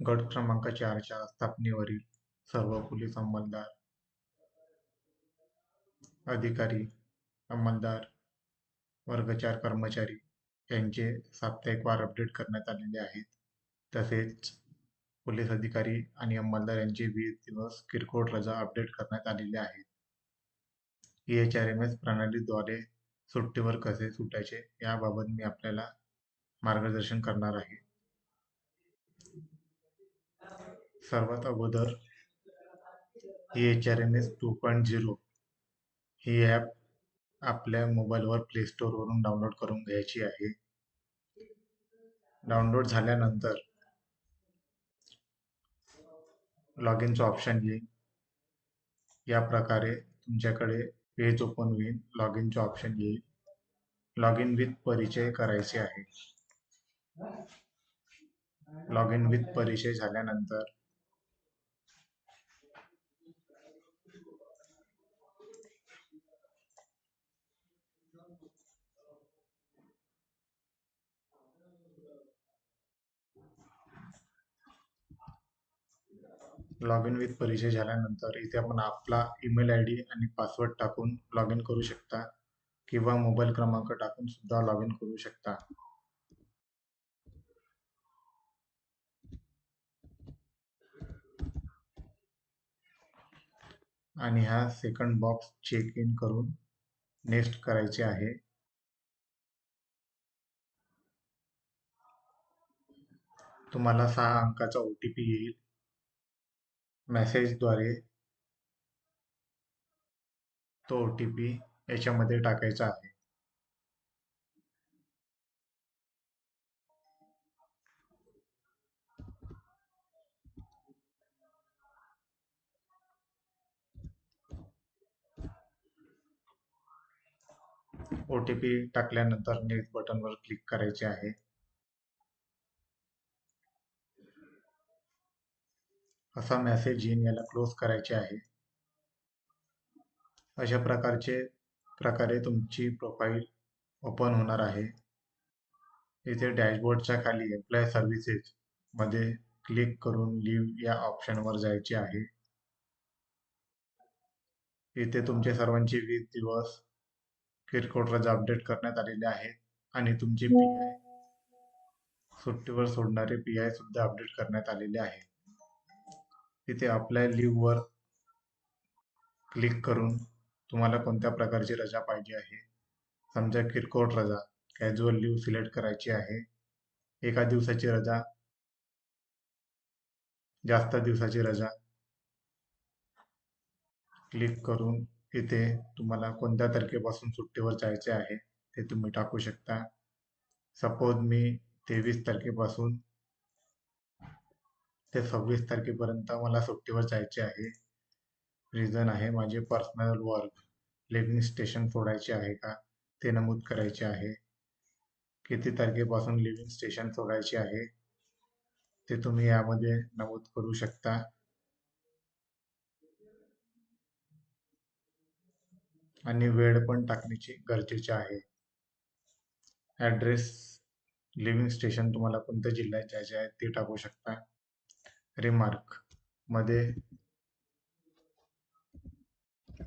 गट क्रमांक चारच्या स्थापनेवरील सर्व पोलीस अंमलदार, अधिकारी, अंमलदार, वर्ग चार कर्मचारी यांचे साप्ताहिक वार अपडेट करण्यात आलेले आहेत. तसेच पोलीस अधिकारी आणि अंमलदार यांचे वीस दिवस किरकोळ रजा अपडेट करण्यात आलेले आहेत. ई-एच-आर-एम-एस प्रणालीद्वारे सुट्टीवर कसे सुटायचे याबाबत मी आपल्याला मार्गदर्शन करणार आहे. सर्वात अगोदर ई-एच-आर-एम-एस टू पॉईंट झिरो ही ॲप आपल्या मोबाईलवर प्ले स्टोअरवरून डाउनलोड करून घ्यायची आहे. डाउनलोड झाल्यानंतर लॉग इनचं ऑप्शन येईल. या प्रकारे तुमच्याकडे पेज ओपन होईल. लॉग इनचं ऑप्शन येईल. लॉग इन विथ परिचय करायचे आहे. लॉग इन विथ परिचय झाल्यानंतर लॉग इन विथ परिचय झाल्यानंतर इथे आपण आपला ईमेल आय डी आणि पासवर्ड टाकून लॉग इन करू शकता किंवा मोबाईल क्रमांक टाकून सुद्धा लॉग इन करू शकता. आणि हा सेकंड बॉक्स चेक इन करून नेक्स्ट करायचे आहे. तुम्हाला सहा अंकाचा ओ-टी-पी येईल. मेसेजद्वारे तो ओ-टी-पी याच्यामध्ये टाकायचा आहे. ओ-टी-पी टाकल्यानंतर नेक्स्ट बटनवर क्लिक करायचे आहे. असा मेसेज येईन याला क्लोज करायचे आहे. अशा प्रकारचे प्रकारे तुमची प्रोफाईल ओपन होणार आहे. इथे डॅशबोर्डच्या खाली एम्प्लॉई सर्व्हिसेस मध्ये क्लिक करून लिव्ह या ऑप्शनवर जायचे आहे. इथे तुमचे सर्वांचे वीस दिवस किरकोळ रजा अपडेट करण्यात आलेले आहेत आणि तुमचे पी आय सुट्टीवर सोडणारे पी आय सुद्धा अपडेट करण्यात आलेले आहे. इथे आपल्या लिव्हवर क्लिक करून तुम्हाला कोणत्या प्रकारची रजा पाहिजे आहे. समजा किरकोळ रजा कॅज्युअल लिव्ह सिलेक्ट करायची आहे. एका दिवसाची रजा, जास्त दिवसाची रजा क्लिक करून इथे तुम्हाला कोणत्या तारखेपासून सुट्टीवर जायचे आहे ते तुम्ही टाकू शकता. सपोज मी तेवीस तारखेपासून ते सव्वीस तारखेपर्यंत मला सुट्टीवर जायचे आहे. रिझन आहे माझे पर्सनल वर्क. लिव्हिंग स्टेशन सोडायचे आहे का ते नमूद करायचे आहे. किती तारखेपासून लिव्हिंग स्टेशन सोडायचे आहे ते तुम्ही यामध्ये नमूद करू शकता. आणि वेळ पण टाकण्याची गरजेचे आहे. ॲड्रेस, लिव्हिंग स्टेशन तुम्हाला कोणत्या जिल्ह्यात जायचे आहे ते टाकू शकता. रिमार्कमध्ये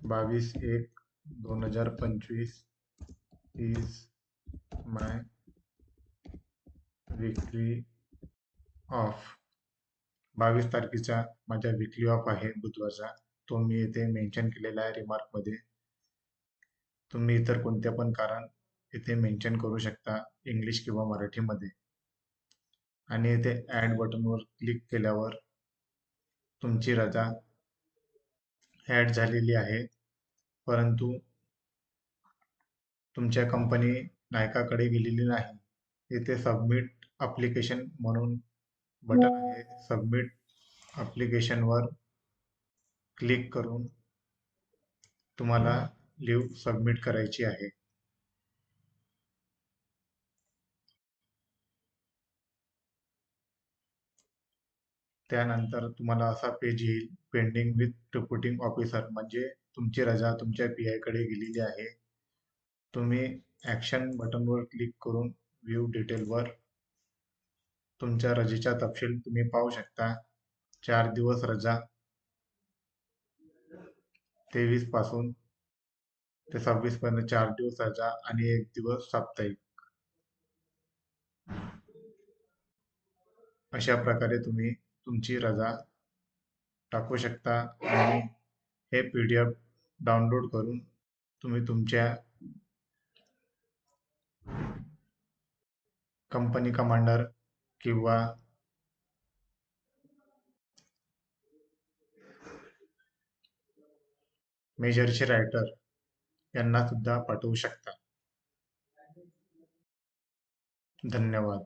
बावीस एक दोन हजार पंचवीस इज माय विकली ऑफ. बावीस तारखेचा माझ्या विकली ऑफ आहे बुधवारचा. तो मी इथे मेन्शन केलेला आहे रिमार्कमध्ये. तुम्ही इतर कोणते पण कारण इथे मेन्शन करू शकता इंग्लिश किंवा मराठीमध्ये. आणि इथे ॲड बटनवर क्लिक केल्यावर तुमची रजा ॲड झालेली आहे. परंतु तुमच्या कंपनी नायकाकडे गेलेली नाही. इथे सबमिट ॲप्लिकेशन म्हणून बटन आहे. सबमिट ॲप्लिकेशनवर क्लिक करून तुम्हाला लिव्ह सबमिट करायची आहे. त्यानंतर तुम्हाला असा पेज येईल पेंडिंग विथ रिपोर्टिंग ऑफिसर म्हणजे तुमची रजा तुमच्या पी आयकडे गेलेली आहे. तुम्ही ॲक्शन बटनवर क्लिक करून व्ह्यू डिटेलवर तुमच्या रजेचा तपशील तुम्ही पाहू शकता. चार दिवस रजा. तेवीसपासून ते सव्वीस पर्यंत चार दिवस रजा आणि एक दिवस साप्ताहिक. अशा प्रकारे तुम्ही तुमची रजा टाकू शकता आणि हे पी डी एफ डाउनलोड करून तुम्ही तुमच्या कंपनी कमांडर किंवा मेजरचे रायटर यांना सुद्धा पाठवू शकता. धन्यवाद.